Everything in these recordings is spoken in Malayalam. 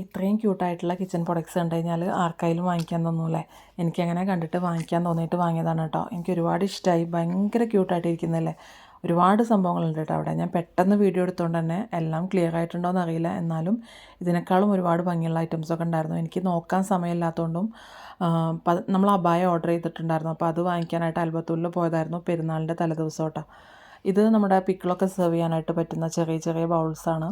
ഇത്രയും ക്യൂട്ടായിട്ടുള്ള കിച്ചൺ പ്രൊഡക്ട്സ് കണ്ടു കഴിഞ്ഞാൽ ആർക്കായാലും വാങ്ങിക്കാൻ തോന്നൂലേ എനിക്കങ്ങനെ കണ്ടിട്ട് വാങ്ങിക്കാൻ തോന്നിയിട്ട് വാങ്ങിയതാണ് കേട്ടോ. എനിക്ക് ഒരുപാട് ഇഷ്ടമായി ഭയങ്കര ക്യൂട്ടായിട്ടിരിക്കുന്നതല്ലേ ഒരുപാട് സംഭവങ്ങളുണ്ട് കേട്ടോ അവിടെ. ഞാൻ പെട്ടെന്ന് വീഡിയോ എടുത്തുകൊണ്ട് തന്നെ എല്ലാം ക്ലിയർ ആയിട്ടുണ്ടോ എന്നറിയില്ല എന്നാലും ഇതിനേക്കാളും ഒരുപാട് ഭംഗിയുള്ള ഐറ്റംസൊക്കെ ഉണ്ടായിരുന്നു. എനിക്ക് നോക്കാൻ സമയമില്ലാത്തതുകൊണ്ടും നമ്മൾ അബായ ഓർഡർ ചെയ്തിട്ടുണ്ടായിരുന്നു. അപ്പോൾ അത് വാങ്ങിക്കാനായിട്ട് അൽബത്തൂരിൽ പോയതായിരുന്നു പെരുന്നാളിന്റെ തലേദിവസം കേട്ടോ. ഇത് നമ്മുടെ പിക്കിളൊക്കെ സെർവ് ചെയ്യാനായിട്ട് പറ്റുന്ന ചെറിയ ചെറിയ ബൗൾസാണ്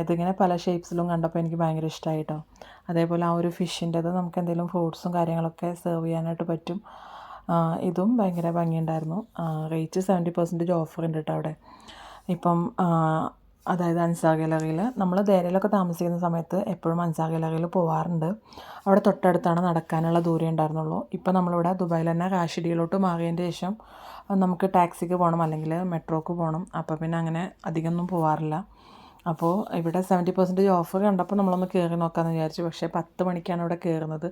ഇതിങ്ങനെ പല ഷേപ്സിലും കണ്ടപ്പോൾ എനിക്ക് ഭയങ്കര ഇഷ്ടമായി കേട്ടോ അതേപോലെ ആ ഒരു ഫിഷിന്റെത് നമുക്ക് എന്തെങ്കിലും ഫ്രൂട്ട്സും കാര്യങ്ങളൊക്കെ സെർവ് ചെയ്യാനായിട്ട് പറ്റും. ഇതും ഭയങ്കര ഭംഗിയുണ്ടായിരുന്നു. റേറ്റ് സെവന്റി പെർസെന്റേജ് ഓഫർ ഉണ്ട് കേട്ടോ അവിടെ. ഇപ്പം അതായത് അൻസാർ ഗാലറിയിൽ നമ്മൾ ദേരയിലൊക്കെ താമസിക്കുന്ന സമയത്ത് എപ്പോഴും അൻസാർ ഗാലറിയിൽ പോവാറുണ്ട്. അവിടെ തൊട്ടടുത്താണ് നടക്കാനുള്ള ദൂരം ഉണ്ടായിരുന്നുള്ളൂ. ഇപ്പോൾ നമ്മളിവിടെ ദുബായിൽ തന്നെ റാഷിഡിയിലോട്ട് മാറിയതിന്റെ ശേഷം നമുക്ക് ടാക്സിക്ക് പോകണം അല്ലെങ്കിൽ മെട്രോക്ക് പോകണം അപ്പോൾ പിന്നെ അങ്ങനെ അധികമൊന്നും പോവാറില്ല. അപ്പോൾ ഇവിടെ സെവന്റി പെർസെന്റേജ് ഓഫർ കണ്ടപ്പോൾ നമ്മളൊന്ന് കയറി നോക്കാമെന്ന് വിചാരിച്ചു. പക്ഷേ പത്ത് മണിക്കാണ് ഇവിടെ കയറുന്നത്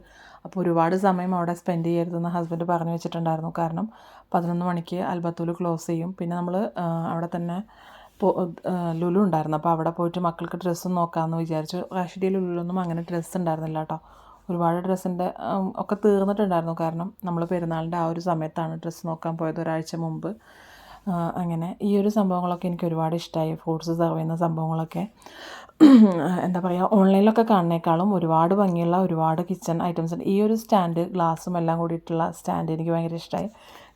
അപ്പോൾ ഒരുപാട് സമയം അവിടെ സ്പെൻഡ് ചെയ്യരുതെന്ന് ഹസ്ബൻഡ് പറഞ്ഞു വെച്ചിട്ടുണ്ടായിരുന്നു. കാരണം പതിനൊന്ന് മണിക്ക് അൽബത്തൂൽ ക്ലോസ് ചെയ്യും. പിന്നെ നമ്മൾ അവിടെ തന്നെ ലുലു ഉണ്ടായിരുന്നു. അപ്പോൾ അവിടെ പോയിട്ട് മക്കൾക്ക് ഡ്രസ്സ് നോക്കാമെന്ന് വിചാരിച്ചു റാഷിഡിയിൽ ലുലുലൊന്നും അങ്ങനെ ഡ്രസ്സ് ഉണ്ടായിരുന്നില്ല കേട്ടോ. ഒരുപാട് ഡ്രസ്സിന്റെ ഒക്കെ തീർന്നിട്ടുണ്ടായിരുന്നു. കാരണം നമ്മൾ പെരുന്നാളിന്റെ ആ ഒരു സമയത്താണ് ഡ്രസ്സ് നോക്കാൻ പോയത് ഒരാഴ്ച മുമ്പ്. അങ്ങനെ ഈ ഒരു സംഭവങ്ങളൊക്കെ എനിക്ക് ഒരുപാട് ഇഷ്ടമായി ഫ്രൂട്ട്സ് സെർവ് ചെയ്യുന്ന സംഭവങ്ങളൊക്കെ. എന്താ പറയുക ഓൺലൈനിലൊക്കെ കാണുന്നേക്കാളും ഒരുപാട് ഭംഗിയുള്ള ഒരുപാട് കിച്ചൺ ഐറ്റംസ് ഉണ്ട്. ഈ ഒരു സ്റ്റാൻഡ് ഗ്ലാസ്സും എല്ലാം കൂടിയിട്ടുള്ള സ്റ്റാൻഡ് എനിക്ക് ഭയങ്കര ഇഷ്ടമായി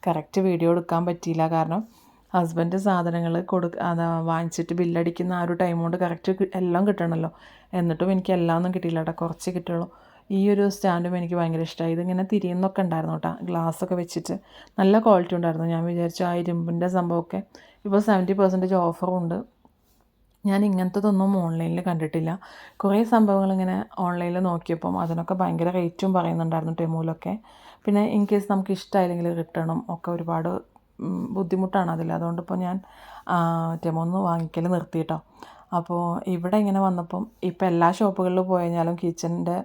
കറക്റ്റ് വീഡിയോ എടുക്കാൻ പറ്റിയില്ല കാരണം ഹസ്ബൻഡ് സാധനങ്ങൾ കൊടുക്ക വാങ്ങിച്ചിട്ട് ബില്ലടിക്കുന്ന ആ ഒരു ടൈം കൊണ്ട് കറക്റ്റ് എല്ലാം കിട്ടണമല്ലോ എന്നിട്ടും എനിക്ക് എല്ലാം ഒന്നും കിട്ടിയില്ല കേട്ടോ കുറച്ച് കിട്ടുള്ളൂ. ഈ ഒരു സ്റ്റാൻഡും എനിക്ക് ഭയങ്കര ഇഷ്ടമായി ഇതിങ്ങനെ തിരിയുന്നൊക്കെ ഉണ്ടായിരുന്നു കേട്ടോ ഗ്ലാസ്സൊക്കെ വെച്ചിട്ട് നല്ല ക്വാളിറ്റി ഉണ്ടായിരുന്നു. ഞാൻ വിചാരിച്ചു ആ ഇരുമ്പിന്റെ സംഭവമൊക്കെ ഇപ്പോൾ സെവന്റി പെർസെന്റേജ് ഓഫറും ഉണ്ട്. ഞാൻ ഇങ്ങനത്തതൊന്നും ഓൺലൈനിൽ കണ്ടിട്ടില്ല. കുറേ സംഭവങ്ങൾ ഇങ്ങനെ ഓൺലൈനിൽ നോക്കിയപ്പം അതിനൊക്കെ ഭയങ്കര റേറ്റും പറയുന്നുണ്ടായിരുന്നു ടെമൂലൊക്കെ. പിന്നെ ഇൻ കേസ് നമുക്ക് ഇഷ്ടമായില്ലെങ്കിൽ റിട്ടേണും ഒക്കെ ഒരുപാട് ബുദ്ധിമുട്ടാണ് അതിൽ. അതുകൊണ്ട് ഇപ്പോൾ ഞാൻ ടെമോന്ന് വാങ്ങിക്കൽ നിർത്തി കേട്ടോ അപ്പോൾ ഇവിടെ ഇങ്ങനെ വന്നപ്പം ഇപ്പം എല്ലാ ഷോപ്പുകളിലും പോയി കഴിഞ്ഞാലും കിച്ചണിന്റെ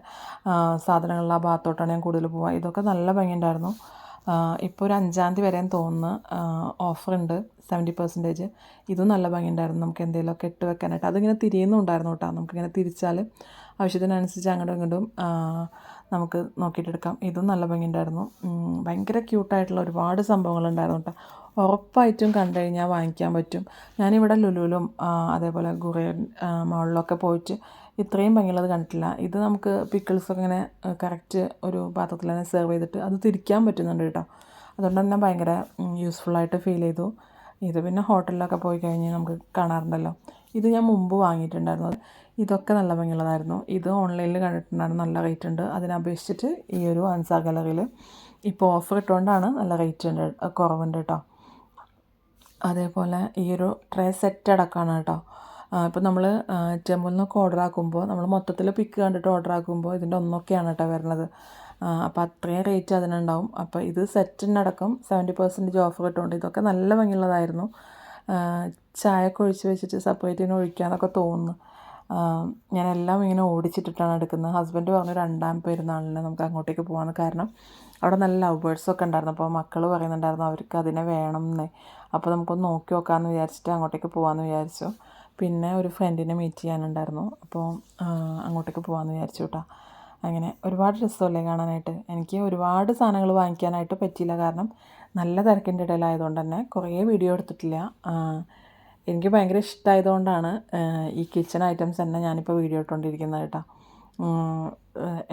സാധനങ്ങളുടെ ആ ഭാഗത്തോട്ടാണ് ഞാൻ കൂടുതൽ പോവുക ഇതൊക്കെ നല്ല ഭംഗിയുണ്ടായിരുന്നു. ഇപ്പോൾ ഒരു അഞ്ചാം തീയതി വരെയും തോന്നുന്നു ഓഫറുണ്ട് സെവന്റി പെർസെന്റേജ്. ഇതും നല്ല ഭംഗിയുണ്ടായിരുന്നു. നമുക്ക് എന്തെങ്കിലുമൊക്കെ ഇട്ട് വെക്കാനായിട്ട്. അതിങ്ങനെ തിരിയുന്നുണ്ടായിരുന്നു കേട്ടോ. നമുക്കിങ്ങനെ തിരിച്ചാൽ ആവശ്യത്തിനനുസരിച്ച് അങ്ങോട്ടും ഇങ്ങോട്ടും നമുക്ക് നോക്കിയിട്ടെടുക്കാം. ഇതും നല്ല ഭംഗിയുണ്ടായിരുന്നു. ഭയങ്കര ക്യൂട്ടായിട്ടുള്ള ഒരുപാട് സംഭവങ്ങളുണ്ടായിരുന്നു കേട്ടോ. ഉറപ്പായിട്ടും കണ്ടു കഴിഞ്ഞാൽ വാങ്ങിക്കാൻ പറ്റും. ഞാനിവിടെ ലുലുലും അതേപോലെ ഗുറിയൻ മോളിലൊക്കെ പോയിട്ട് ഇത്രയും ഭംഗിയുള്ളത് കണ്ടിട്ടില്ല. ഇത് നമുക്ക് പിക്കിൾസൊക്കെ ഇങ്ങനെ കറക്റ്റ് ഒരു പാത്രത്തിൽ തന്നെ സെർവ് ചെയ്തിട്ട് അത് തിരിക്കാൻ പറ്റുന്നുണ്ട് കേട്ടോ. അതുകൊണ്ട് തന്നെ ഭയങ്കര യൂസ്ഫുള്ളായിട്ട് ഫീൽ ചെയ്തു. ഇത് പിന്നെ ഹോട്ടലിലൊക്കെ പോയി കഴിഞ്ഞ് നമുക്ക് കാണാറുണ്ടല്ലോ. ഇത് ഞാൻ മുമ്പ് വാങ്ങിയിട്ടുണ്ടായിരുന്നു. ഇതൊക്കെ നല്ല ഭംഗിയുള്ളതായിരുന്നു. ഇത് ഓൺലൈനിൽ കണ്ടിട്ടുണ്ടായിരുന്നു നല്ല റേറ്റ് ഉണ്ട്. അതിനപേക്ഷിച്ചിട്ട് ഈ ഒരു അൻസാ ഗാലറിയിൽ ഇപ്പോൾ ഓഫർ ഇട്ടുകൊണ്ടാണ് നല്ല റേറ്റ് ഉണ്ട് കുറവുണ്ട് കേട്ടോ അതേപോലെ ഈ ഒരു ട്രേ സെറ്റ് അടക്കമാണ് കേട്ടോ. ഇപ്പോൾ നമ്മൾ ടെമ്പിൾ നിന്നൊക്കെ ഓർഡർ ആക്കുമ്പോൾ നമ്മൾ മൊത്തത്തിൽ പിക്ക് കണ്ടിട്ട് ഓർഡർ ആക്കുമ്പോൾ ഇതിന്റെ ഒന്നൊക്കെയാണ് കേട്ടോ വരുന്നത് അപ്പോൾ അത്രയും റേറ്റ് അതിനുണ്ടാവും. അപ്പോൾ ഇത് സെറ്റിനടക്കം സെവന്റി പെർസെന്റേജ് ഓഫർ കിട്ടുന്നുണ്ട് ഇതൊക്കെ നല്ല ഭംഗിയുള്ളതായിരുന്നു. ആ, ചായയൊക്കെ ഒഴിച്ച് വെച്ചിട്ട് സെപ്പറേറ്റ് തന്നെ ഒഴിക്കാന്നൊക്കെ തോന്നുന്നു. ഞാനെല്ലാം ഇങ്ങനെ ഓടിച്ചിട്ടിട്ടാണ് എടുക്കുന്നത്. ഹസ്ബൻഡ് പറഞ്ഞു രണ്ടാം പെരുന്നാളിന് നമുക്ക് അങ്ങോട്ടേക്ക് പോകാമെന്ന് കാരണം അവിടെ നല്ല ലവ് ബേഡ്സ് ഒക്കെ ഉണ്ടായിരുന്നു. അപ്പോൾ മക്കൾ പറയുന്നുണ്ടായിരുന്നു അവർക്ക് അതിനെ വേണം എന്നേ അപ്പോൾ നമുക്കൊന്ന് നോക്കി നോക്കാമെന്ന് വിചാരിച്ചിട്ട് അങ്ങോട്ടേക്ക് പോകാമെന്ന് വിചാരിച്ചു. പിന്നെ ഒരു ഫ്രണ്ടിനെ മീറ്റ് ചെയ്യാനുണ്ടായിരുന്നു. അപ്പോൾ അങ്ങോട്ടേക്ക് പോകാമെന്ന് വിചാരിച്ചു കേട്ടോ. അങ്ങനെ ഒരുപാട് രസമല്ലേ കാണാനായിട്ട്. എനിക്ക് ഒരുപാട് സാധനങ്ങൾ വാങ്ങിക്കാനായിട്ട് പറ്റിയില്ല. കാരണം നല്ല തിരക്കിന്റെ ഇടയിലായതുകൊണ്ട് തന്നെ കുറേ വീഡിയോ എടുത്തിട്ടില്ല. എനിക്ക് ഭയങ്കര ഇഷ്ടമായതുകൊണ്ടാണ് ഈ കിച്ചൺ ഐറ്റംസ് തന്നെ ഞാനിപ്പോൾ വീഡിയോ ഇട്ടുകൊണ്ടിരിക്കുന്നത് കേട്ടോ.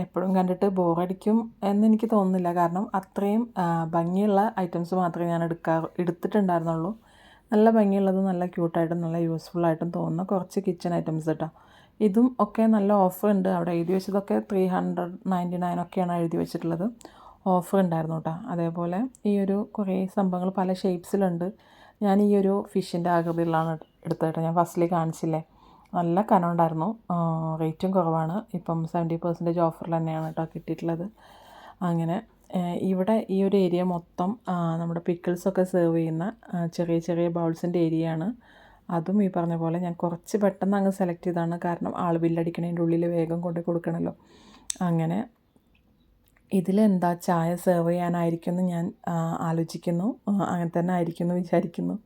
എപ്പോഴും കണ്ടിട്ട് ബോറടിക്കും എന്ന് എനിക്ക് തോന്നുന്നില്ല. കാരണം അത്രയും ഭംഗിയുള്ള ഐറ്റംസ് മാത്രമേ ഞാൻ എടുക്കാ എടുത്തിട്ടുണ്ടായിരുന്നുള്ളൂ. നല്ല ഭംഗിയുള്ളതും നല്ല ക്യൂട്ടായിട്ടും നല്ല യൂസ്ഫുള്ളായിട്ടും തോന്നുന്ന കുറച്ച് കിച്ചൺ ഐറ്റംസ് കേട്ടോ. ഇതും ഒക്കെ നല്ല ഓഫർ ഉണ്ട്. അവിടെ എഴുതി വെച്ചതൊക്കെ ത്രീ ഹൺഡ്രഡ് നയന്റി നയൻ ഒക്കെയാണ് എഴുതി വെച്ചിട്ടുള്ളത്. ഓഫർ ഉണ്ടായിരുന്നു കേട്ടോ അതേപോലെ ഈ ഒരു കുറേ സംഭവങ്ങൾ പല ഷേപ്സിലുണ്ട് ഞാൻ ഈ ഒരു ഫിഷിന്റെ ആകൃതിയിലാണ് എടുത്തത് കേട്ടോ ഞാൻ ഫസ്റ്റിൽ കാണിച്ചില്ലേ? നല്ല കനം ഉണ്ടായിരുന്നു. റേറ്റും കുറവാണ്. ഇപ്പം സെവന്റി പെർസെന്റേജ് ഓഫറിൽ തന്നെയാണ് കേട്ടോ കിട്ടിയിട്ടുള്ളത്. അങ്ങനെ ഇവിടെ ഈ ഒരു ഏരിയ മൊത്തം നമ്മുടെ പിക്കിൾസൊക്കെ സെർവ് ചെയ്യുന്ന ചെറിയ ചെറിയ ബൗൾസിന്റെ ഏരിയയാണ് അതും ഈ പറഞ്ഞ പോലെ ഞാൻ കുറച്ച് പെട്ടെന്ന് അങ്ങ് സെലക്ട് ചെയ്താണ് കാരണം ആൾ ബില്ലടിക്കണതിന്റെ ഉള്ളിൽ വേഗം കൊണ്ട് കൊടുക്കണമല്ലോ അങ്ങനെ ഇതിലെന്താ ചായ സെർവ് ചെയ്യാനായിരിക്കുമെന്ന് ഞാൻ ആലോചിക്കുന്നു. അങ്ങനെ തന്നെ ആയിരിക്കുമെന്ന് വിചാരിക്കുന്നു.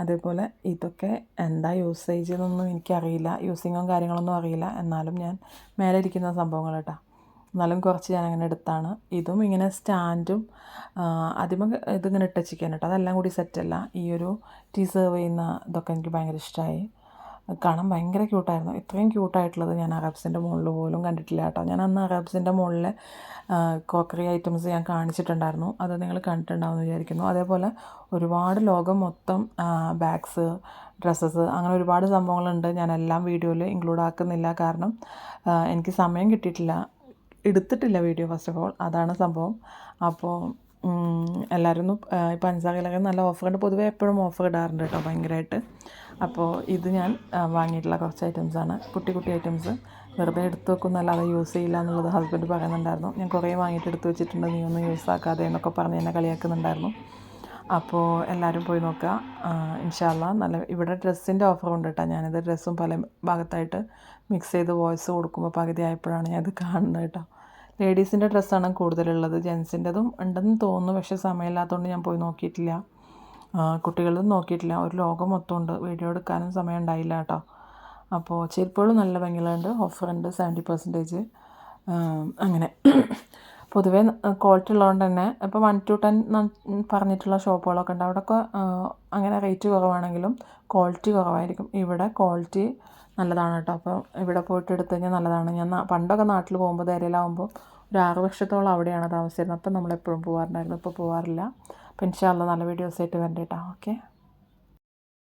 അതേപോലെ ഇതൊക്കെ എന്താ യൂസേജ് എന്നൊന്നും എനിക്കറിയില്ല. യൂസിങ്ങും കാര്യങ്ങളൊന്നും അറിയില്ല. എന്നാലും ഞാൻ മേലെ ഇരിക്കുന്ന സംഭവങ്ങൾ കേട്ടോ. എന്നാലും കുറച്ച് ഞാൻ അങ്ങനെ എടുത്താണ്. ഇതും ഇങ്ങനെ സ്റ്റാൻഡും ആദ്യമേ ഇതിങ്ങനെ ഇട്ടച്ചിരിക്കാൻ കേട്ടോ. അതെല്ലാം കൂടി സെറ്റല്ല ഈ ഒരു ടീ സെർവ് ചെയ്യുന്ന ഇതൊക്കെ എനിക്ക് ഭയങ്കര ഇഷ്ടമായി കാണാൻ ഭയങ്കര ക്യൂട്ടായിരുന്നു ഇത്രയും ക്യൂട്ടായിട്ടുള്ളത് ഞാൻ അറബ്സിന്റെ മുകളിൽ പോലും കണ്ടിട്ടില്ല കേട്ടോ. ഞാൻ അന്ന് അറബ്സിന്റെ മുകളിലെ ക്രോക്കറി ഐറ്റംസ് ഞാൻ കാണിച്ചിട്ടുണ്ടായിരുന്നു. അത് നിങ്ങൾ കണ്ടിട്ടുണ്ടാവുമെന്ന് വിചാരിക്കുന്നു. അതേപോലെ ഒരുപാട് ലോകം മൊത്തം ബാഗ്സ് ഡ്രസ്സസ് അങ്ങനെ ഒരുപാട് സംഭവങ്ങളുണ്ട്. ഞാൻ എല്ലാം വീഡിയോയിൽ ഇൻക്ലൂഡ് ആക്കുന്നില്ല. കാരണം എനിക്ക് സമയം കിട്ടിയിട്ടില്ല. എടുത്തിട്ടില്ല വീഡിയോ ഫസ്റ്റ് ഓഫ് ഓൾ അതാണ് സംഭവം. അപ്പോൾ എല്ലാവരും ഒന്ന് ഇപ്പം അഞ്ചാകിലൊക്കെ നല്ല ഓഫർ ഉണ്ട്. പൊതുവേ എപ്പോഴും ഓഫർ ഇടാറുണ്ട് കേട്ടോ ഭയങ്കരമായിട്ട് അപ്പോൾ ഇത് ഞാൻ വാങ്ങിയിട്ടുള്ള കുറച്ച് ഐറ്റംസാണ് കുട്ടി കുട്ടി ഐറ്റംസ് വെറുതെ എടുത്ത് വെക്കുന്നല്ലാതെ യൂസ് ചെയ്യില്ല എന്നുള്ളത് ഹസ്ബൻഡ് പറയുന്നുണ്ടായിരുന്നു. ഞാൻ കുറേ വാങ്ങിയിട്ട് എടുത്ത് വെച്ചിട്ടുണ്ട്. നീ ഒന്നും യൂസ് ആക്കാതെ എന്നൊക്കെ പറഞ്ഞ് എന്നെ കളിയാക്കുന്നുണ്ടായിരുന്നു. അപ്പോൾ എല്ലാവരും പോയി നോക്കുക ഇൻഷാല്ല നല്ല ഇവിടെ ഡ്രസ്സിന്റെ ഓഫറുണ്ട് കേട്ടോ ഞാനിത് ഡ്രസ്സും പല ഭാഗത്തായിട്ട് മിക്സ് ചെയ്ത് വോയിസ് കൊടുക്കുമ്പോൾ പകുതി ആയപ്പോഴാണ് ഞാൻ ഇത് കാണുന്നത് കേട്ടോ. ലേഡീസിന്റെ ഡ്രസ്സാണ് കൂടുതലുള്ളത്. ജെൻസിന്റെതും ഉണ്ടെന്ന് തോന്നുന്നു പക്ഷേ സമയമില്ലാത്തതുകൊണ്ട് ഞാൻ പോയി നോക്കിയിട്ടില്ല. കുട്ടികളും നോക്കിയിട്ടില്ല. ഒരു ലോകം മൊത്തം ഉണ്ട് വീഡിയോ എടുക്കാനും സമയം ഉണ്ടായില്ല കേട്ടോ. അപ്പോൾ ചെരുപ്പുകളും നല്ല ഭംഗിയുണ്ട് ഓഫറുണ്ട് സെവന്റി പെർസെന്റേജ് അങ്ങനെ. പൊതുവേ ക്വാളിറ്റി ഉള്ളതുകൊണ്ട് തന്നെ ഇപ്പോൾ വൺ ടു ടെൻ പറഞ്ഞിട്ടുള്ള ഷോപ്പുകളൊക്കെ ഉണ്ട്. അവിടെയൊക്കെ അങ്ങനെ റേറ്റ് കുറവാണെങ്കിലും ക്വാളിറ്റി കുറവായിരിക്കും. ഇവിടെ ക്വാളിറ്റി നല്ലതാണ് കേട്ടോ. അപ്പോൾ ഇവിടെ പോയിട്ട് എടുത്തു കഴിഞ്ഞാൽ നല്ലതാണ്. ഞാൻ പണ്ടൊക്കെ നാട്ടിൽ പോകുമ്പോൾ ധൈര്യമാകുമ്പോൾ ഒരു ആറ് വർഷത്തോളം അവിടെയാണ് താമസിച്ചിരുന്നത്. അപ്പം നമ്മളെപ്പോഴും പോകാറുണ്ടായിരുന്നു ഇപ്പോൾ പോകാറില്ല അപ്പോൾ ഇൻഷാല്ല നല്ല വീഡിയോസ് ആയിട്ട് വരണ്ട കേട്ടോ ഓക്കെ